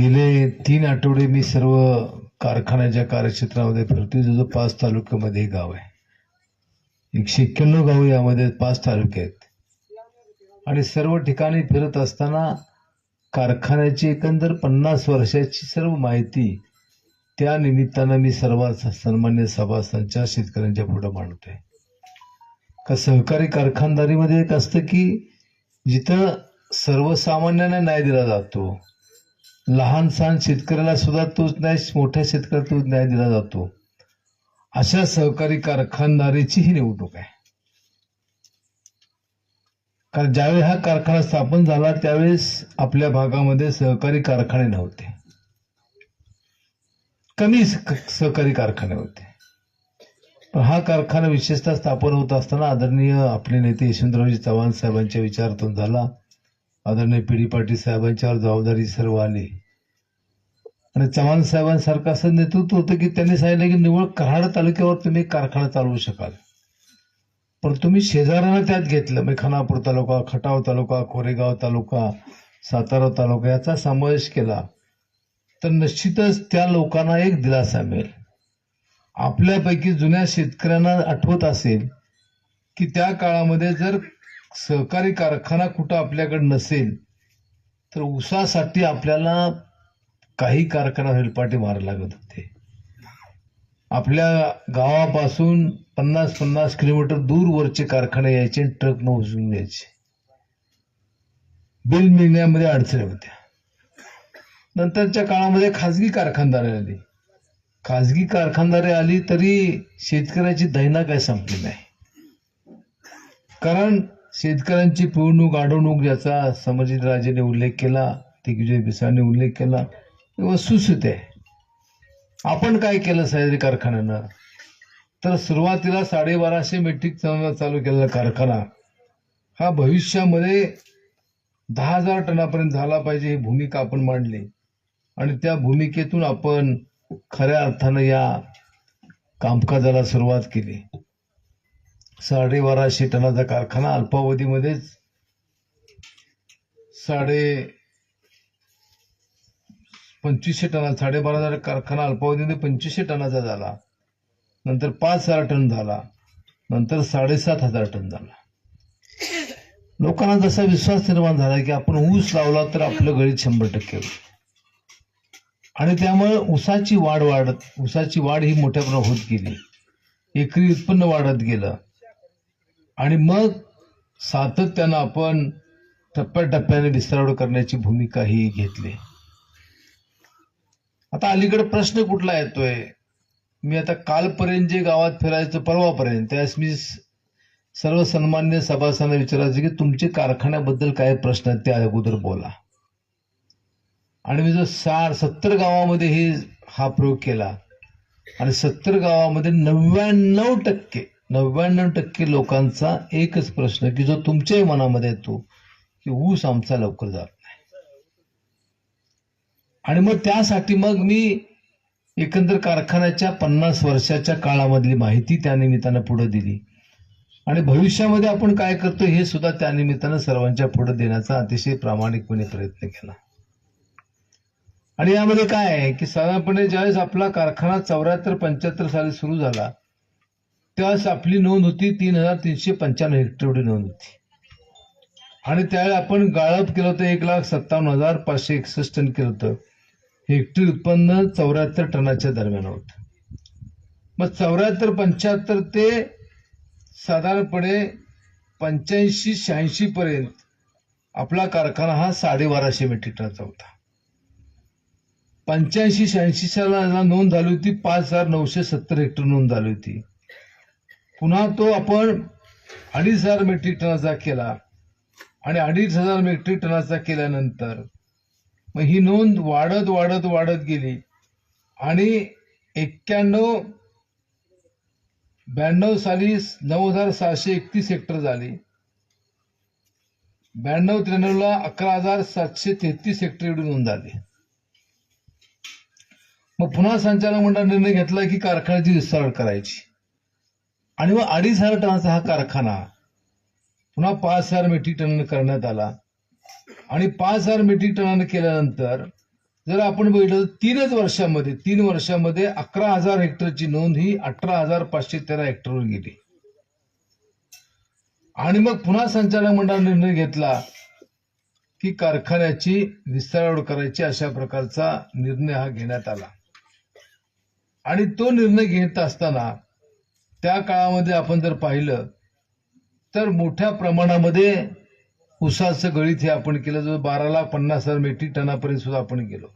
गेले तीन आठवडे मी सर्व कारखान्याच्या कार्यक्षेत्रामध्ये फिरतोय. जो पाच तालुक्यामध्ये हे गाव आहे. एकशे एक्क्याण्णव गाव यामध्ये पाच तालुके आहेत. आणि सर्व ठिकाणी फिरत असताना कारखान्याची एकंदर पन्नास वर्षाची सर्व माहिती त्या निमित्तानं मी सर्व सन्मान्य सभासदांच्या शेतकऱ्यांच्या पुढे मांडतोय. का सहकारी कारखानदारीमध्ये एक असतं की जिथं सर्वसामान्यांना न्याय दिला जातो लहान सहान शेतकऱ्याला सुद्धा तोच न्याय मोठ्या शेतकऱ्याला तोच न्याय दिला जातो. अशा सहकारी कारखानदारीची ही निवडणूक आहे. कारण ज्यावेळी हा कारखाना स्थापन झाला त्यावेळेस आपल्या भागामध्ये सहकारी कारखाने नव्हते. कमी स- सहकारी कारखाने होते. पण हा कारखाना विशेषतः स्थापन होत असताना आदरणीय आपले नेते यशवंतरावजी चव्हाण साहेबांच्या विचारातून झाला. आदरणीय पी डी पाटील साहेबांच्यावर जबाबदारी सर्व आली. आणि चव्हाण साहेबांसारखं असं नेतृत्व होतं की त्यांनी सांगितलं की निव्वळ कराड तालुक्यावर तुम्ही कारखाना चालवू शकाल. पण तुम्ही शेजाऱ्यांना त्यात घेतलं. म्हणजे खानापूर तालुका खटाव तालुका कोरेगाव तालुका सातारा तालुका याचा समावेश केला. तर निश्चितच त्या लोकांना एक दिलासा मिळेल. आपल्यापैकी जुन्या शेतकऱ्यांना आठवत असेल की त्या काळामध्ये जर सहकारी कारखाना कुठं आपल्याकडे नसेल तर ऊसासाठी आपल्याला काही कारखाना हेलपाटे मारायला लागत होते. आपल्या गावापासून पन्नास पन्नास किलोमीटर दूरवरचे कारखाने यायचे आणि ट्रकनं उचलून यायचे बिल मिळण्यामध्ये अडचणी होत्या. नंतरच्या काळामध्ये खाजगी कारखानदारी आली. खाजगी कारखानदारी आली तरी शेतकऱ्याची दैना काय संपली नाही. कारण शेतकऱ्यांची पिळवणूक अडवणूक ज्याचा समजित राजेने उल्लेख केला दिग्विजय बिसाने उल्लेख केला हे वस्तुस्थिती आहे. आपण काय केलं सह्याद्री कारखान्यानं? तर सुरुवातीला साडेबाराशे मेट्रिक टन चालू केलेला कारखाना हा भविष्यामध्ये दहा हजार टनापर्यंत झाला पाहिजे ही भूमिका आपण मांडली. आणि त्या भूमिकेतून आपण खऱ्या अर्थानं या कामकाजाला सुरुवात केली. साडेबाराशे टनाचा कारखाना अल्पावधीमध्येच साडे पंचवीसशे टना साडेबारा हजार कारखाना अल्पावधीमध्ये पंचवीसशे टनाचा झाला. नंतर पाच हजार टन झाला. नंतर साडेसात हजार टन झाला. लोकांना जसा विश्वास निर्माण झाला की आपण ऊस लावला तर आपलं गळीत शंभर टक्के आणि त्यामुळे ऊसाची वाढ वाढत ऊसाची वाढ ही मोठ्या प्रमाणात होत गेली. एकरी उत्पन्न वाढत गेलं. आणि मग सातत्यानं आपण टप्प्याटप्प्याने विस्तार करण्याची भूमिका ही घेतली. आता अलीकडे प्रश्न कुठला येतोय? मी आता कालपर्यंत जे गावात फिरायचं परवापर्यंत त्यास मी सर्व सन्मान्य सभासदांना विचारायचं की तुमचे कारखान्याबद्दल काय प्रश्न आहेत ते अगोदर बोला. आणि मी जो साठ सत्तर गावामध्ये हे हा प्रयोग केला. आणि सत्तर गावामध्ये नव्याण्णव टक्के नव्याण्णव टक्के लोकांचा एकच प्रश्न की जो तुमच्याही मनामध्ये येतो की ऊस आमचा लवकर जात नाही. आणि मग त्यासाठी मग मी एकंदर कारखान्याच्या पन्नास वर्षाच्या काळामधली माहिती त्या निमित्तानं पुढे दिली. आणि भविष्यामध्ये आपण काय करतो हे सुद्धा त्या निमित्तानं सर्वांच्या पुढे देण्याचा अतिशय प्रामाणिकपणे प्रयत्न केला. आणि यामध्ये काय आहे की साधारणपणे ज्यावेळेस आपला कारखाना चौऱ्याहत्तर पंच्याहत्तर साली सुरू झाला त्यावेळेस आपली नोंद होती तीन हजार तीनशे पंच्याण्णव हेक्टर एवढी नोंद होती. आणि त्यावेळी आपण गाळप केलं होतं एक लाख सत्तावन्न हजार पाचशे एकसष्ट टन केलं होतं. हेक्टरी उत्पन्न चौऱ्याहत्तर टनाच्या दरम्यान होतं. मग चौऱ्याहत्तर पंच्याहत्तर ते साधारणपणे पंच्याऐंशी शहाऐंशी पर्यंत आपला कारखाना हा साडेबाराशे मेट्रिक टनाचा होता. पंच्याऐंशी शहाऐंशी साला नोंद झाली होती पाच हजार नऊशे सत्तर हेक्टर नोंद झाली होती. पुन्हा तो आपण अडीच हजार मेट्रिक टनाचा केला. आणि अडीच हजार मेट्रिक टनाचा केल्यानंतर मग ही नोंद वाढत वाढत वाढत गेली. आणि एक्क्याण्णव ब्याण्णव साली नऊ हजार सहाशे एकतीस हेक्टर झाली. ब्याण्णव त्र्याण्णवला अकरा हजार सातशे तेहतीस हेक्टर एवढी नोंद झाली मग पुन्हा संचालक मंडळ निर्णय घेतला की कारखान्याची विस्तार करायची. आणि मग अडीच हजार टनाचा हा कारखाना पुन्हा पाच हजार मेट्रिक टन करण्यात आला. आणि पाच हजार मेट्रिक टनानं केल्यानंतर जर आपण बघितलं तर तीनच वर्षामध्ये तीन वर्षामध्ये अकरा हजार हेक्टरची नोंद ही अठरा हजार पाचशे तेरा हेक्टरवर गेली. आणि मग पुन्हा संचालक मंडळाने निर्णय घेतला की कारखान्याची विस्तारवाढ करायची अशा प्रकारचा निर्णय हा घेण्यात आला. आणि तो निर्णय घेत असताना त्या काळामध्ये आपण जर पाहिलं तर मोठ्या प्रमाणामध्ये उसाचं गळीत हे आपण केलं. जो बारा लाख पन्नास हजार मेट्रिक टनापर्यंत सुद्धा आपण गेलो.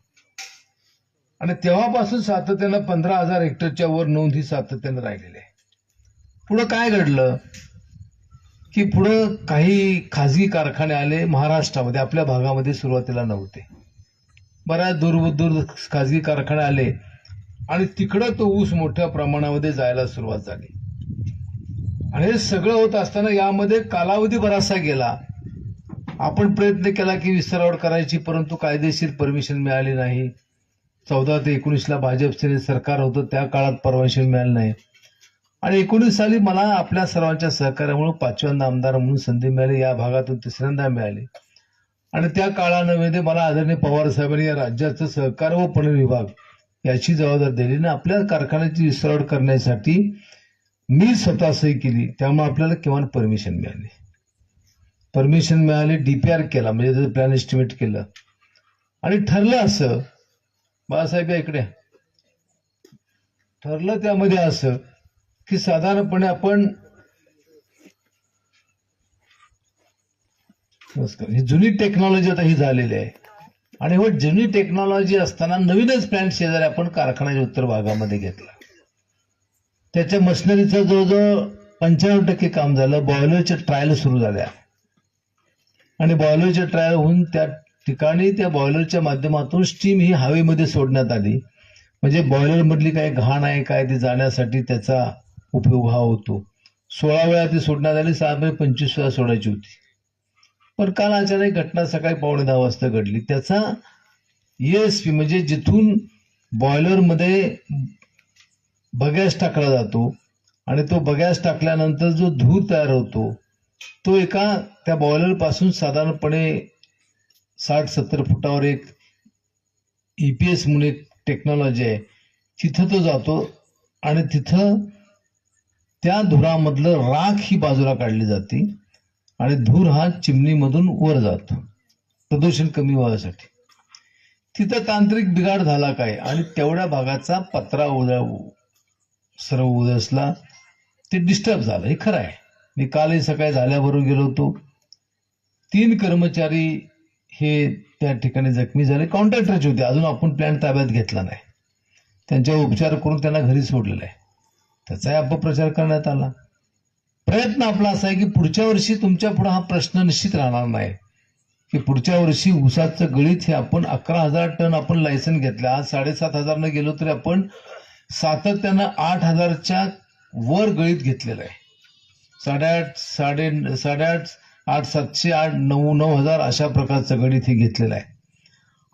आणि तेव्हापासून सातत्यानं पंधरा हजार हेक्टरच्या वर नोंद ही सातत्यानं राहिलेली आहे. पुढं काय घडलं? की पुढं काही खाजगी कारखाने आले महाराष्ट्रामध्ये आपल्या भागामध्ये सुरुवातीला नव्हते. बऱ्याच दूर दूर खाजगी कारखाने आले. आणि तिकडं तो ऊस मोठ्या प्रमाणामध्ये जायला सुरुवात झाली. आणि हे सगळं होत असताना यामध्ये कालावधी बराचसा गेला. आपण प्रयत्न केला की विसरावड करायची परंतु कायदेशीर परमिशन मिळाली नाही. चौदा ते एकोणीसला भाजपचे सरकार होतं त्या काळात परमिशन मिळाली नाही. आणि एकोणीस साली मला आपल्या सर्वांच्या सहकार्यामुळे पाचव्यांदा आमदार म्हणून संधी मिळाली या भागातून तिसऱ्यांदा मिळाली. आणि त्या काळामध्ये मला आदरणीय पवार साहेबांनी या राज्याचं सहकार व पणन विभाग याची जबाबदारी दिली आणि आपल्या कारखान्याची विस्तारवाढ करण्यासाठी मी स्वतः सही केली. त्यामुळे आपल्याला किमान परमिशन मिळाली. परमिशन मिळाली डीपीआर केला म्हणजे त्याचं प्लॅन एस्टिमेट केलं. आणि ठरलं असं बाळासाहेब इकडे. ठरलं त्यामध्ये असं की साधारणपणे आपण नमस्कार ही जुनी टेक्नॉलॉजी आता ही झालेली आहे. आणि व जुनी टेक्नॉलॉजी असताना नवीनच प्लॅन्ट शेजारी आपण कारखान्याच्या उत्तर भागामध्ये घेतला. त्याच्या मशिनरीचं जवळजवळ पंच्याण्णव टक्के काम झालं. बॉयलरच्या ट्रायल सुरू झाल्या. आणि बॉयलरच्या ट्रायल होऊन त्या ठिकाणी त्या बॉयलरच्या माध्यमातून स्टीम ही हवेमध्ये सोडण्यात आली. म्हणजे बॉयलर मधली काही घाण आहे काय ती जाण्यासाठी त्याचा उपयोग हा होतो. सोळा वेळा ती सोडण्यात आली. सहा पंचवीस वेळा सोडायची होती. पण काल अचानक घटना सकाळी पावणे दहा वाजता घडली. त्याचा एस पी म्हणजे जिथून बॉयलरमध्ये बगॅस टाकला जातो आणि तो बगॅस टाकल्यानंतर जो धूर तयार होतो तो एका त्या बॉयलरपासून साधारणपणे साठ सत्तर फुटावर एक ई पी एस म्हणून एक टेक्नॉलॉजी आहे. तिथं तो जातो आणि तिथं त्या धुरामधलं राख ही बाजूला काढली जाते. आणि धूर हा चिमणीमधून वर जातो. प्रदूषण कमी व्हायसाठी. तिथं तांत्रिक बिघाड झाला काय? आणि तेवढ्या भागाचा पत्रा उद्या सर्व उदसला ते डिस्टर्ब झालं. हे खरं आहे. मी कालही सकाळी झाल्याबरोबर गेलो होतो. तीन कर्मचारी हे त्या ठिकाणी जखमी झाले. कॉन्ट्रॅक्टरचे होते. अजून आपण प्लॅन ताब्यात घेतला नाही. त्यांच्यावर उपचार करून त्यांना घरी सोडलेला आहे. त्याचाही अपप्रचार करण्यात आला. प्रयत्न आपला असा आहे की पुढच्या वर्षी तुमच्यापुढे हा प्रश्न निश्चित राहणार नाही. की पुढच्या वर्षी ऊसाचं गळीत हे आपण अकरा हजार टन आपण लायसन घेतलं. आज साडेसात हजारनं गेलो तरी आपण सातत्यानं आठ हजारच्या वर गळीत घेतलेलं आहे. साडेआठ साडे साडेआठ आठ सातशे आठ नऊ नऊ हजार अशा प्रकारचं गणित हे घेतलेलं आहे.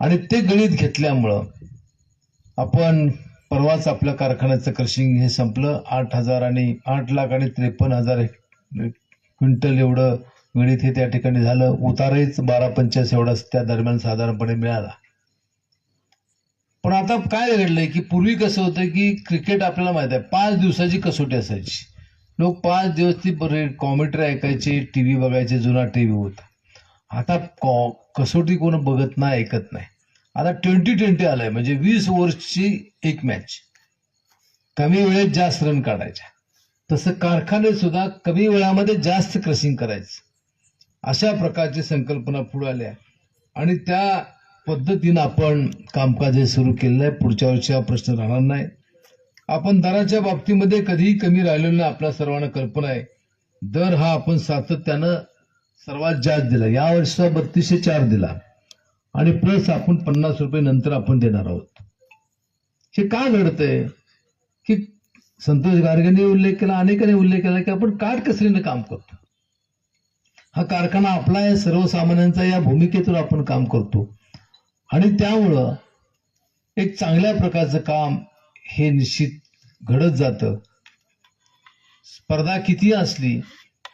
आणि ते गणित घेतल्यामुळं आपण परवाच आपल्या कारखान्याचं क्रशिंग हे संपलं. आठ हजार आणि आठ लाख आणि त्रेपन्न हजार क्विंटल एवढं गणित हे त्या ठिकाणी झालं. उतारहीच बारा पंचास एवढाच त्या दरम्यान साधारणपणे मिळाला. पण आता काय घडलंय की पूर्वी कसं होतं की क्रिकेट आपल्याला माहीत आहे पाच दिवसाची कसोटी असायची. लोक पाच दिवस ती कॉमेंट्री ऐकायचे टीव्ही बघायचे जुना टीव्ही होता. आता कॉ कसोटी कोण बघत नाही ऐकत नाही. आता ट्वेंटी ट्वेंटी आलंय म्हणजे वीस ओव्हर्सची एक मॅच कमी वेळेत जास्त रन काढायच्या. तसं कारखाने सुद्धा कमी वेळामध्ये जास्त क्रशिंग करायचं. अशा प्रकारची संकल्पना पुढे आल्या. आणि त्या पद्धतीनं आपण कामकाज हे सुरू केलेलं आहे. पुढच्या वर्षी हा प्रश्न राहणार नाही. आपण दराच्या बाबतीमध्ये कधीही कमी राहिलेलो नाही आपल्या सर्वांना कल्पना आहे. दर हा आपण सातत्यानं सर्वात जास्त दिला. या वर्षीचा बत्तीसशे चार दिला. आणि प्लस आपण पन्नास रुपये नंतर आपण देणार आहोत. हे का घडतंय? की संतोष गार्गेने उल्लेख केला अनेकांनी उल्लेख केला की आपण काटकसरीनं काम करतो? हा कारखाना आपला आहे सर्वसामान्यांचा या भूमिकेतून आपण काम करतो. आणि त्यामुळं एक चांगल्या प्रकारचं काम हे निश्चित घडत जातं. स्पर्धा किती असली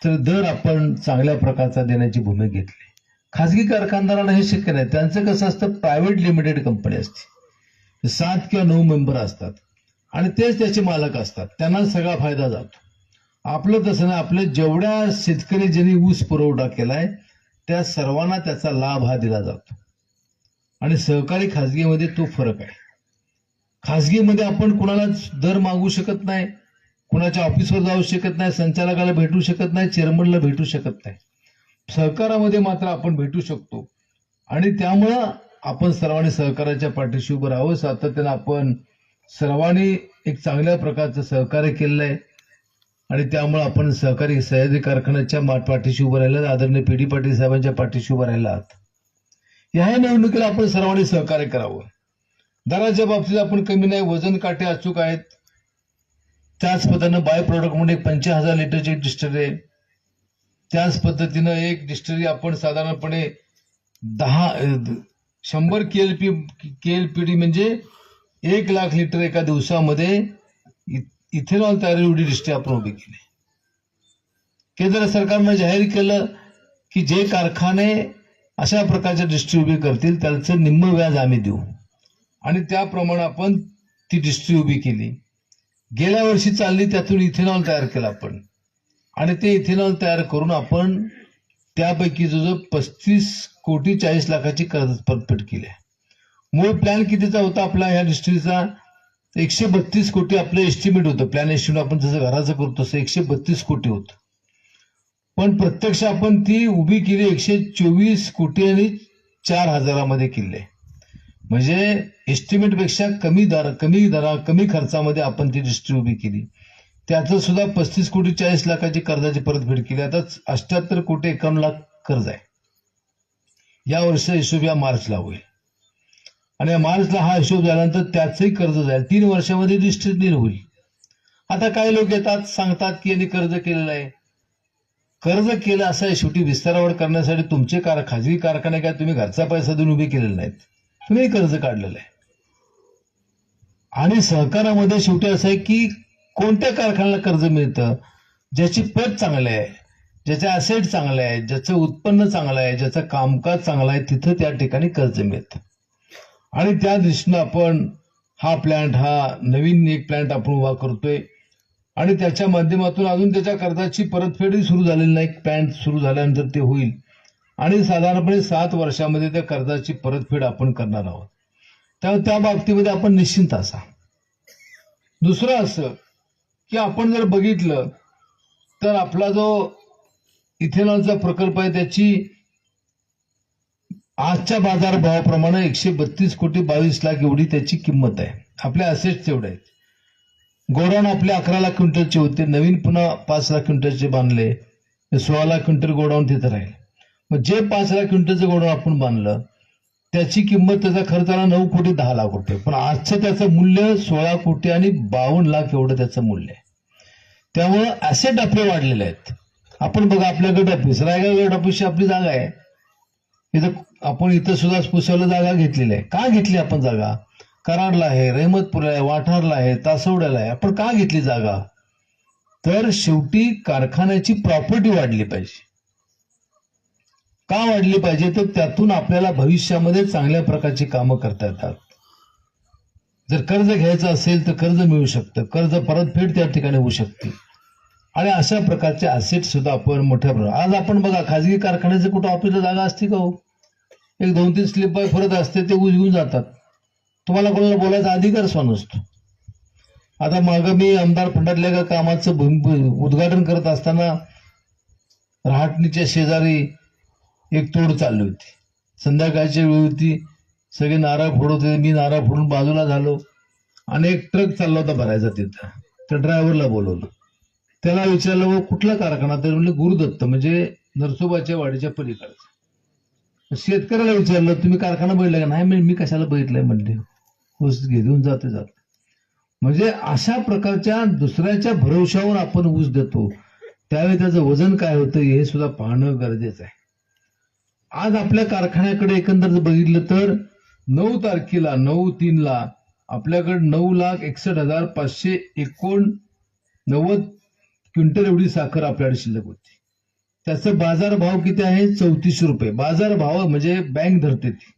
तर दर आपण चांगल्या प्रकारचा देण्याची भूमिका घेतली. खाजगी कारखानदारांना हे शक्य नाही. त्यांचं कसं असतं प्रायव्हेट लिमिटेड कंपनी असते. सात किंवा नऊ मेंबर असतात. आणि तेच त्याचे मालक असतात. त्यांना सगळा फायदा जातो. आपलं तसं नाही. आपल्या जेवढ्या शेतकरी ज्यांनी ऊस पुरवठा केलाय त्या सर्वांना त्याचा लाभ हा दिला जातो. आणि सहकारी खाजगीमध्ये तो फरक आहे. खाजगीमध्ये आपण कुणाला दर मागू शकत नाही. कुणाच्या ऑफिसवर जाऊ शकत नाही. संचालकाला भेटू शकत नाही. चेअरमनला भेटू शकत नाही. सहकारामध्ये मात्र आपण भेटू शकतो. आणि त्यामुळं आपण सर्वांनी सहकाराच्या पाठीशी उभं राहावं. सातत्यानं आपण सर्वांनी एक चांगल्या प्रकारचं सहकार्य केलेलं आहे. आणि त्यामुळे आपण सहकारी सह्याद्री कारखान्याच्या मा- पाठीशी उभं राहिला. आदरणीय पी डी पाटील साहेबांच्या पाठीशी उभं राहिला आहात. ह्या निवडणुकीला आपण सर्वांनी सहकार्य करावं. दराच्या बाबतीत आपण कमी नाही वजन काटे अचूक आहेत. त्याच पद्धतीनं बाय प्रोडक्ट म्हणून एक पंचा हजार लिटरची डिस्टर आहे. त्याच पद्धतीनं एक डिस्टरी आपण साधारणपणे दहा शंभर K L P K L P D म्हणजे एक लाख लिटर एका दिवसामध्ये इ- इथेनॉल तयार एवढी डिस्ट्री आपण उभी केली. केंद्र सरकारनं जाहीर केलं की जे कारखाने अशा प्रकारच्या डिस्ट्री उभी करतील त्याचं निम्म व्याज आम्ही देऊ. आणि त्याप्रमाणे आपण ती डिस्ट्री उभी केली. गेल्या वर्षी चालली त्यातून इथेनॉल तयार केला आपण. आणि ते इथेनॉल तयार करून आपण त्यापैकी जो पस्तीस कोटी चाळीस लाखाची कर्ज परतफेड केली आहे. मूळ प्लॅन कितीचा होता आपला ह्या डिस्ट्रीचा एकशे बत्तीस कोटी आपलं एस्टिमेट होतं प्लॅन एस्टिमेट आपण जसं घराचं करतो तसं एकशे बत्तीस कोटी होतं पण प्रत्यक्ष आपण ती उभी केली एकशे चोवीस कोटी आणि चार हजारामध्ये केली आहे. म्हणजे एस्टिमेटपेक्षा कमी दर कमी दरा कमी खर्चामध्ये आपण ती डिस्ट्री उभी केली त्याचं सुद्धा पस्तीस कोटी चाळीस लाखाची कर्जाची परतफेड केली. आता अठ्याहत्तर कोटी एकावन्न लाख कर्ज आहे. या वर्षाचा हिशोब या मार्चला होईल. आणि मार्चला हा हिशोब झाल्यानंतर त्याचंही कर्ज जाईल. तीन वर्षामध्ये डिस्ट्रिक्ट होईल. आता काही लोक येतात सांगतात की यांनी कर्ज केलेलं आहे. कर्ज केलं असं आहे शेवटी विस्तारावर करण्यासाठी तुमचे कार खाजगी कारखाने काय तुम्ही घरचा पैसा देऊन उभे केलेले नाहीत. तुम्ही कर्ज काढलेलं आहे. आणि सहकारामध्ये शेवटी असं आहे की कोणत्या कारखान्याला कर्ज मिळतं? ज्याची पत चांगलं आहे ज्याचे असेट चांगले आहे ज्याचं उत्पन्न चांगलं आहे ज्याचं कामकाज चांगलं आहे तिथं त्या ठिकाणी कर्ज मिळतं. आणि त्या दृष्टीनं आपण हा प्लॅन्ट हा नवीन एक प्लॅन्ट आपण उभा करतोय. आणि त्याच्या माध्यमातून अजून त्याच्या कर्जाची परतफेडही सुरू झालेली नाही. प्लॅन्ट सुरू झाल्यानंतर ते होईल. आणि साधारणपणे सात वर्षामध्ये त्या कर्जाची परतफेड आपण करणार आहोत. त्यामुळे त्या बाबतीमध्ये आपण निश्चिंत असा दुसरं असं की आपण जर बघितलं तर आपला जो इथेनॉलचा प्रकल्प आहे त्याची आजच्या बाजारभावाप्रमाणे एकशे बत्तीस कोटी बावीस लाख एवढी त्याची किंमत आहे. आपल्या असेट्स एवढे आहेत. गोडाऊन आपले अकरा लाख क्विंटलचे होते नवीन पुन्हा पाच लाख क्विंटलचे बांधले सोळा लाख क्विंटल गोडाऊन तिथं राहील. मग जे पाच लाख क्विंटलचं गोडाऊन आपण बांधलं त्याची किंमत त्याचा खर्च आला नऊ कोटी दहा लाख रुपये. पण आजचं त्याचं मूल्य सोळा कोटी आणि बावन्न लाख एवढं त्याचं मूल्य आहे. त्यामुळं ऍसेट आपले वाढलेले आहेत. आपण बघा आपल्या गट ऑफिस रायगड गट ऑफिसची आपली जागा आहे. इथं आपण इथं सुद्धा पुसवलं जागा घेतलेली आहे. का घेतली आपण जागा? कराडला आहे रहमतपूरला आहे वाठारला आहे तासवड्याला आहे. आपण का घेतली जागा? तर शेवटी कारखान्याची प्रॉपर्टी वाढली पाहिजे. का वाढली पाहिजे? तर त्यातून आपल्याला भविष्यामध्ये चांगल्या प्रकारची कामं करता येतात. जर कर्ज घ्यायचं असेल तर कर्ज मिळू शकतं. कर्ज परतफेड त्या ठिकाणी होऊ शकते. आणि अशा प्रकारचे असेट सुद्धा आपण मोठ्या प्रमाणात आज आपण बघा खाजगी कारखान्याचे कुठं ऑफिसला जागा असते का हो? एक दोन तीन स्लिप बाय फरत असते ते उजवून जातात. तुम्हाला कोणाला बोलायचा अधिकार स्वान असतो आता मागं मी आमदार फंडातल्या एका कामाचं भूमी- उद्घाटन करत असताना रहाटणीच्या शेजारी एक तोड चालली होती. संध्याकाळची वेळ होती. सगळे नारळ फोडत होते मी नारळ फोडून बाजूला झालो. आणि एक ट्रक चालला होता भरायचा तिथं. त्या ड्रायव्हरला बोलवलं. त्याला विचारलं "व कुठला कारखाना? तर म्हणलं गुरुदत्त म्हणजे नरसोबाच्या वाडीच्या पलीकडचा. शेतकऱ्याला विचारलं तुम्ही कारखाना बघितला का? नाही म्हणे, मी कशाला बघितलंय? म्हणले ऊस घेऊन जाते जात. म्हणजे अशा प्रकारच्या दुसऱ्याच्या भरोशावर आपण ऊस देतो. त्यावेळी त्याचं वजन काय होतं हे सुद्धा पाहणं गरजेचं आहे. आज आपल्या कारखान्याकडे एकंदर जर बघितलं तर नऊ तारखेला नऊ तीनला आपल्याकडे नऊ लाख एकसष्ट हजार पाचशे एकोण नव्वद क्विंटल एवढी साखर आपल्याकडे शिल्लक होती. त्याचा बाजार भाव किती आहे? चौतीसशे रुपये. बाजार भाव म्हणजे बँक धरते ती.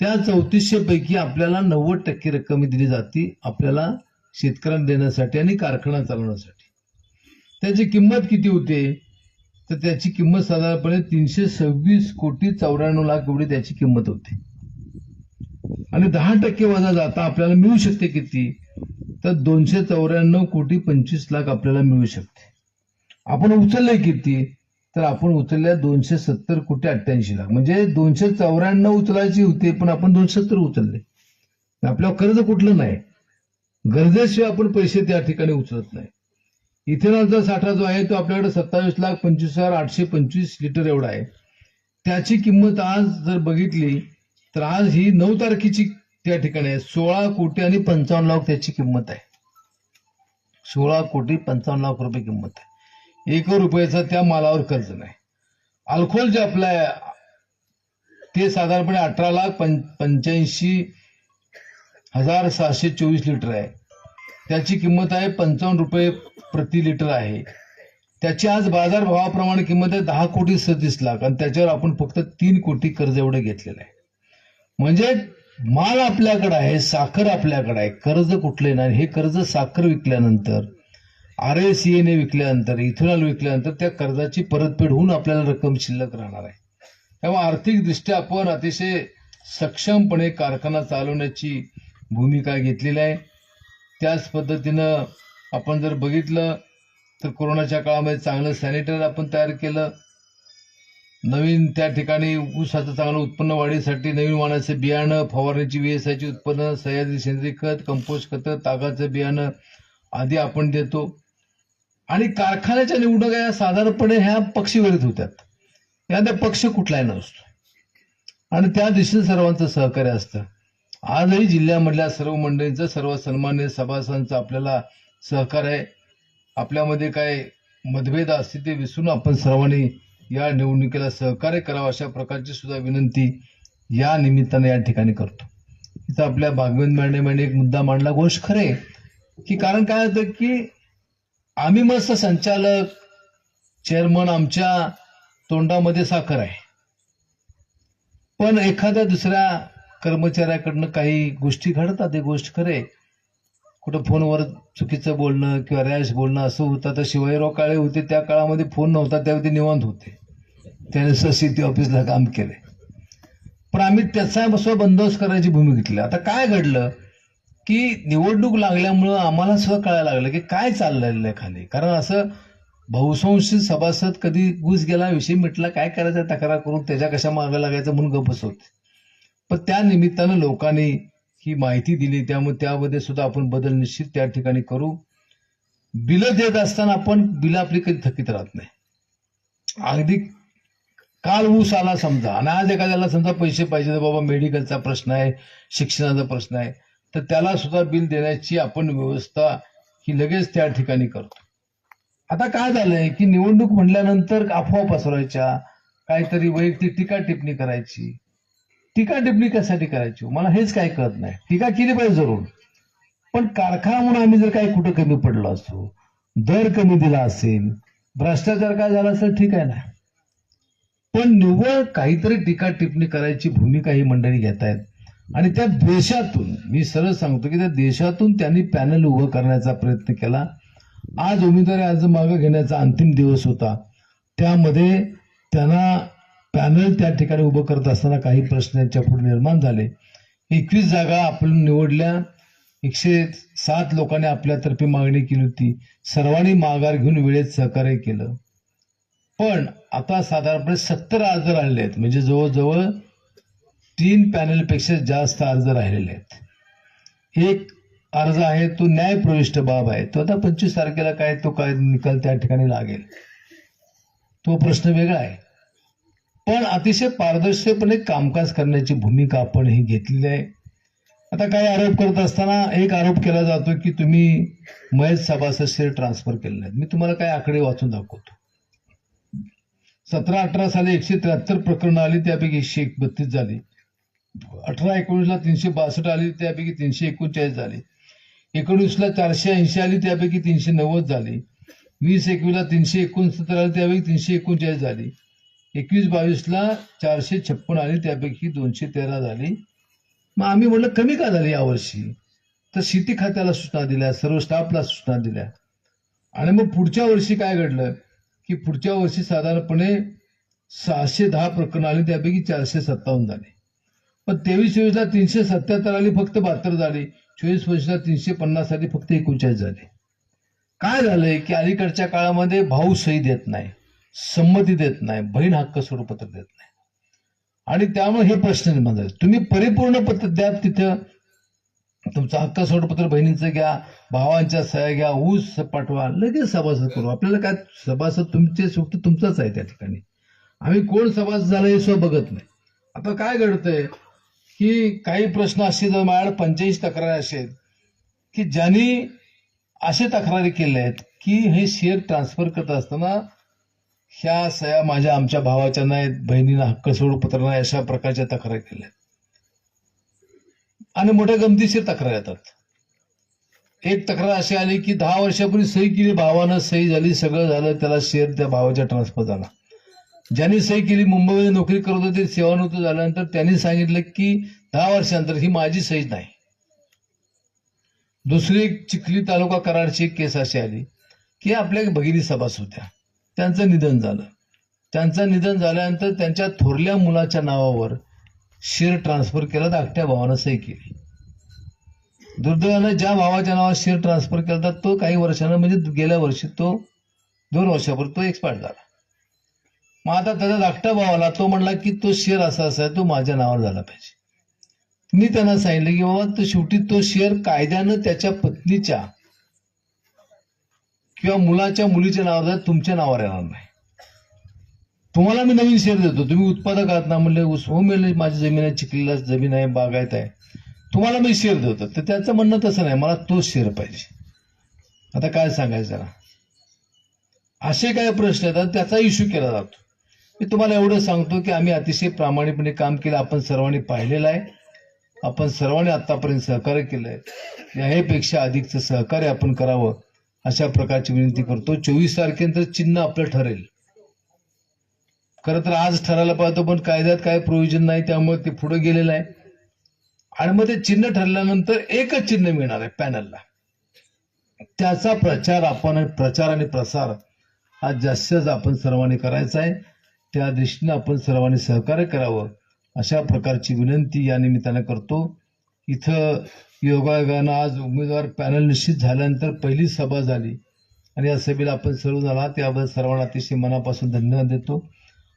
त्या चौतीसशे पैकी आपल्याला नव्वद टक्के रक्कम दिली जाते आपल्याला शेतकऱ्यांना देण्यासाठी आणि कारखाना चालवण्यासाठी. त्याची किंमत किती होते? तर त्याची किंमत साधारणपणे तीनशे सव्वीस कोटी चौऱ्याण्णव लाख एवढी त्याची किंमत होते. आणि दहा टक्के वजा जाता आपल्याला मिळू शकते किती? तर दोनशे चौऱ्याण्णव कोटी पंचवीस लाख आपल्याला मिळू शकते. आपण उचलले किती? तर आपण उचलल्या दोनशे सत्तर कोटी अठ्ठ्याऐंशी लाख. म्हणजे दोनशे चौऱ्याण्णव उचलायची होती पण आपण दोनशे सत्तर उचलले. आपल्यावर कर्ज कुठलं नाही? गरजेशिवाय आपण पैसे त्या ठिकाणी उचलत नाही. इथेनॉलचा साठा जो आहे तो आपल्याकडे सत्तावीस लाख पंचवीस हजार आठशे पंचवीस लिटर एवढा आहे. त्याची किंमत आज जर बघितली तर आज ही नऊ तारखेची त्या ठिकाणी आहे. सोळा कोटी आणि पंचावन्न लाख त्याची किंमत आहे. सोळा कोटी पंचावन्न लाख रुपये किंमत आहे. एक रुपयाचा त्या मालावर कर्ज नाही. अल्कोहोल जे आपलं आहे ते साधारणपणे अठरा लाख पं पंच्याऐंशी हजार सहाशे चोवीस लिटर आहे. त्याची किंमत आहे पंचावन्न रुपये प्रति लिटर आहे. त्याची आज बाजार भावाप्रमाणे किंमत आहे दहा कोटी सतीस लाख आणि त्याच्यावर आपण फक्त तीन कोटी कर्ज एवढं घेतलेलं आहे. म्हणजे माल आपल्याकडे आहे साखर आपल्याकडे आहे कर्ज कुठले नाही हे कर्ज साखर विकल्यानंतर आर एस एने विकल्यानंतर इथेनॉल विकल्यानंतर त्या कर्जाची परतफेड होऊन आपल्याला रक्कम शिल्लक राहणार आहे. त्यामुळे आर्थिकदृष्ट्या आपण अतिशय सक्षमपणे कारखाना चालवण्याची भूमिका घेतलेली आहे. त्याच पद्धतीनं आपण जर बघितलं तर कोरोनाच्या काळामध्ये चांगलं सॅनिटायर आपण तयार केलं. नवीन त्या ठिकाणी ऊसाचं चांगलं उत्पन्न वाढीसाठी नवीन वाणाचे बियाणं फवारणीची व्हीएसआयची उत्पन्न सह्याद्री सेंद्रिय खत कंपोस्ट खतं तागाचं बियाणं आदी आपण देतो. आणि कारखान्याच्या निवडणुका या साधारणपणे ह्या पक्षीवरीत होत्यात. यामध्ये पक्ष कुठलाही नसतो. आणि त्या दिशेने सर्वांचं सहकार्य असतं. आजही जिल्ह्यामधल्या सर्व मंडळींचं सर्व सन्मान्य सभासदांचं आपल्याला सहकार्य आहे. आपल्यामध्ये काय मतभेद असते ते विसरून आपण सर्वांनी या निवडणुकीला सहकार्य करावं अशा प्रकारची सुद्धा विनंती या निमित्ताने या ठिकाणी करतो. इथं आपल्या भागवंत मांडे एक मुद्दा मांडला. गोष्ट खरे की कारण काय होतं की आम्ही मस्त संचालक चेअरमन आमच्या तोंडामध्ये साखर आहे. पण एखाद्या दुसऱ्या कर्मचाऱ्याकडनं काही गोष्टी घडतात. हे गोष्ट खरे कुठं फोनवर चुकीचं बोलणं किंवा रॅश बोलणं असं होतं तर शिवाजीराव काळे होते त्या काळामध्ये फोन नव्हता त्यावेळी ते निवांत होते. त्याने सिटी ऑफिसला काम केले पण आम्ही त्याचा बंदोबस्त करायची भूमिका घेतली. आता काय घडलं की निवडणूक लागल्यामुळं आम्हाला सुद्धा कळायला लागलं की काय चाललेलं आहे खाली. कारण असं बहुसंशी सभासद कधी घुस गेला विषय मिटला काय करायचं तक्रार करून त्याच्या कशा मागे लागायचं म्हणून गप्पच होते. पण त्या निमित्तानं लोकांनी ही माहिती दिली. त्यामुळे त्यामध्ये सुद्धा आपण बदल निश्चित त्या ठिकाणी करू. बिलं देत असताना आपण बिलं आपली कधी थकीत राहत नाही. अगदी काल ऊस आला समजा आणि आज एखाद्याला समजा पैसे पाहिजे तर बाबा मेडिकलचा प्रश्न आहे शिक्षणाचा प्रश्न आहे तर त्याला सुद्धा बिल देण्याची आपण व्यवस्था ही लगेच त्या ठिकाणी करतो. आता काय झालंय की निवडणूक म्हटल्यानंतर अफवा पसरवायच्या काहीतरी वैयक्तिक टीका टिप्पणी करायची टीका टिप्पणी कशासाठी करायची हो? मला हेच काय कळत नाही. टीका केली पाहिजे जरूर. पण कारखाना म्हणून आम्ही जर काही कुठं कमी पडलो असतो दर कमी दिला असेल भ्रष्टाचार काय झाला असेल ठीक आहे ना. पण निव्वळ काहीतरी टीका टिप्पणी करायची भूमिका ही मंडळी घेत आहेत. आणि त्या देशातून मी सरळ सांगतो की त्या देशातून त्यांनी पॅनल उभं करण्याचा प्रयत्न केला. आज उमेदवारी अर्ज मागं घेण्याचा अंतिम दिवस होता. त्यामध्ये त्यांना पॅनल त्या ठिकाणी उभं करत असताना काही प्रश्न यांच्या पुढे निर्माण झाले. एकवीस जागा आपण निवडल्या. एकशे सात लोकांनी आपल्यातर्फे मागणी केली होती. सर्वांनी माघार घेऊन वेळेत सहकार्य केलं. पण आता साधारणपणे सत्तर अर्ज राहिले आहेत. म्हणजे जवळजवळ तीन पॅनलपेक्षा जास्त अर्ज राहिलेले आहेत. एक अर्ज आहे तो न्यायप्रविष्ट बाब आहे. तो आता पंचवीस तारखेला काय तो काय निकाल त्या ठिकाणी लागेल. तो प्रश्न वेगळा आहे. पण अतिशय पारदर्शकपणे कामकाज करण्याची भूमिका आपण ही घेतलेली आहे. आता काही आरोप करत असताना एक आरोप केला जातो की तुम्ही महेश सभासद शेअर ट्रान्सफर केले नाहीत. मी तुम्हाला काय आकडे वाचून दाखवतो. सतरा अठरा साली एकशे त्र्याहत्तर प्रकरणं आली त्यापैकी एकशे बत्तीस झाली. अठरा एकोणीसला तीनशे बासष्ट आली त्यापैकी तीनशे एकोणचाळीस झाली. एकोणीसला चारशे ऐंशी आली त्यापैकी तीनशे नव्वद झाली. वीस एकवीसला तीनशे एकोणसत्तर आली त्यापैकी तीनशे एकोणचाळीस झाली. एकवीस बावीसला चारशे छप्पन आली त्यापैकी दोनशे तेरा झाली. मग आम्ही म्हणलं कमी का झाली यावर्षी? तर शेती खात्याला सूचना दिल्या सर्व स्टाफला सूचना दिल्या. आणि मग पुढच्या वर्षी काय घडलं? की पुढच्या वर्षी साधारणपणे सहाशे दहा प्रकरणं आली त्यापैकी चारशे सत्तावन्न झाली. पण तेवीस चोवीसला तीनशे सत्याहत्तर आली फक्त बहात्तर झाली. चोवीस पंचवीसला तीनशे पन्नास आली फक्त एकोणचाळीस झाली. काय झालंय की अलीकडच्या काळामध्ये भाऊ सही देत नाही. संमती देत नाही बहीण हक्क स्वरूपत्र देत नाही. आणि त्यामुळे हे प्रश्न निर्माण झाले. तुम्ही परिपूर्ण पत्र द्या तिथं तुमचं हक्क सोडपत्र बहिणीचं घ्या भावांच्या सह्या घ्या ऊस पाठवा लगेच सभासद करू. आपल्याला काय सभासद तुमचे शेवटी तुमचाच आहे त्या ठिकाणी. आम्ही कोण सभासद झालं हे सुद्धा बघत नाही. आता काय घडतंय की काही प्रश्न असे जर माझ्याकडे पंचेचाळीस तक्रारी असे आहेत की ज्यांनी असे तक्रारी केल्या आहेत की हे शेअर ट्रान्सफर करत असताना ह्या सया माझ्या आमच्या भावाच्या नाहीत बहिणींना हक्क सोडपत्र नाही अशा प्रकारच्या तक्रारी केल्या आणि मोठ्या गमतीशीर तक्रार येतात. एक तक्रार अशी आली की दहा वर्षापूर्वी सही केली भावानं सही झाली सगळं झालं त्याला शेअर त्या भावाच्या ट्रान्सफर झाला. ज्यांनी सही केली मुंबईमध्ये नोकरी करत होते सेवानिवृत्त झाल्यानंतर त्यांनी सांगितलं की दहा वर्षानंतर ही माझी सही नाही. दुसरी एक चिखली तालुका कराडची एक केस अशी आली की आपल्या भगिनी सभास होत्या त्यांचं निधन झालं. त्यांचं निधन झाल्यानंतर त्यांच्या थोरल्या मुलाच्या नावावर शेअर ट्रान्सफर केला तर अख्ख्या भावानं सही केली. दुर्दैवानं ज्या भावाच्या नावावर शेअर ट्रान्सफर केला होता तो काही वर्षानं म्हणजे गेल्या वर्षी तो दोन वर्षापूर्वी तो एक्सपायर झाला. मग आता त्याचा धाकटा भावाला तो म्हणला की तो शेअर असा असा आहे तो माझ्या नावावर झाला पाहिजे. मी त्यांना सांगितलं की बाबा तो शेवटी तो शेअर कायद्यानं त्याच्या पत्नीच्या किंवा मुलाच्या मुलीच्या नावावर तुमच्या नावावर येणार नाही. तुम्हाला मी नवीन शेअर देतो. तुम्ही उत्पादक आहात ना म्हणले हो मिळेल माझी जमीन आहे चिखलीला जमीन आहे बागायत आहे तुम्हाला मी शेअर देतो. तर त्याचं म्हणणं तसं नाही. मला तोच शेअर पाहिजे. आता काय सांगायचं जरा असे काय प्रश्न येतात त्याचा इश्यू केला जातो. मी तुम्हाला एवढं सांगतो की आम्ही अतिशय प्रामाणिकपणे काम केलं. आपण सर्वांनी पाहिलेलं आहे. आपण सर्वांनी आतापर्यंत सहकार्य केलं आहे यापेक्षा अधिकचं सहकार्य आपण करावं. अशा प्रकारची विनंती करतो. चोवीस तारखेनंतर चिन्ह आपलं ठरेल. खरं तर आज ठरायला पाहतो पण कायद्यात काय प्रोव्हिजन नाही त्यामुळे ते पुढे गेलेलं आहे. आणि मग ते चिन्ह ठरल्यानंतर एकच चिन्ह मिळणार आहे पॅनलला. त्याचा प्रचार आपण प्रचार आणि प्रसार हा जास्तच आपण सर्वांनी करायचा आहे. त्या दृष्टीनं आपण सर्वांनी सहकार्य करावं. अशा प्रकारची विनंती या निमित्तानं करतो. इथं योगायोगानं आज उमेदवार पॅनल निश्चित झाल्यानंतर पहिली सभा झाली. आणि या सभेला आपण सर्व झाला त्याबद्दल सर्वांना अतिशय मनापासून धन्यवाद देतो.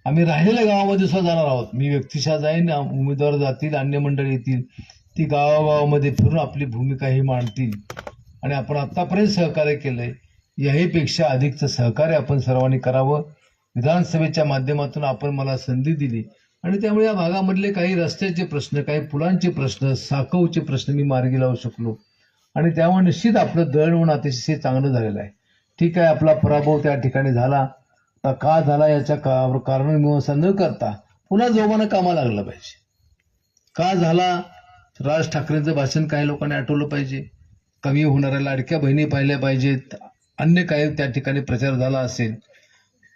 आम्ही राहिलेल्या गावामध्ये सुद्धा जाणार आहोत. मी व्यक्तिशः जाईन उमेदवार जातील अन्य मंडळी येतील. ती गावागावामध्ये फिरून आपली भूमिका ही मांडतील. आणि आपण आत्तापर्यंत सहकार्य केलं आहे याहीपेक्षा अधिकचं सहकार्य आपण सर्वांनी करावं. विधानसभेच्या माध्यमातून आपण मला संधी दिली. आणि त्यामुळे या भागामधले काही रस्त्याचे प्रश्न काही पुलांचे प्रश्न साखवचे प्रश्न मी मार्गी लावू शकलो. आणि त्यामुळे निश्चित आपलं दळणवळण अतिशय चांगलं झालेलं आहे. ठीक आहे आपला पराभव त्या ठिकाणी झाला. आता का झाला याच्या का- कारणमीमांसा न करता पुन्हा जोमानं कामा लागलं पाहिजे. का झाला? राज ठाकरेंचं भाषण काही लोकांनी आठवलं पाहिजे. कमी होणाऱ्या लाडक्या बहिणी पाहिल्या पाहिजेत. अन्य काही त्या ठिकाणी प्रचार झाला असेल.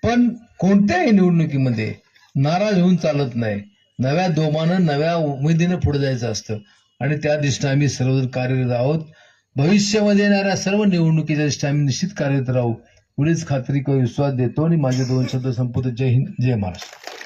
पण कोणत्याही निवडणुकीमध्ये नाराज होऊन चालत नाही. नव्या दोमानं नव्या उमेदीनं पुढे जायचं असतं. आणि त्या दिशेनं आम्ही सर्वजण कार्यरत आहोत. भविष्यामध्ये येणाऱ्या सर्व निवडणुकीच्या दिशेने आम्ही निश्चित कार्यरत राहू. एवढीच खात्री किंवा विश्वास देतो आणि माझे दोन शब्द संपवतो. जय हिंद जय महाराष्ट्र.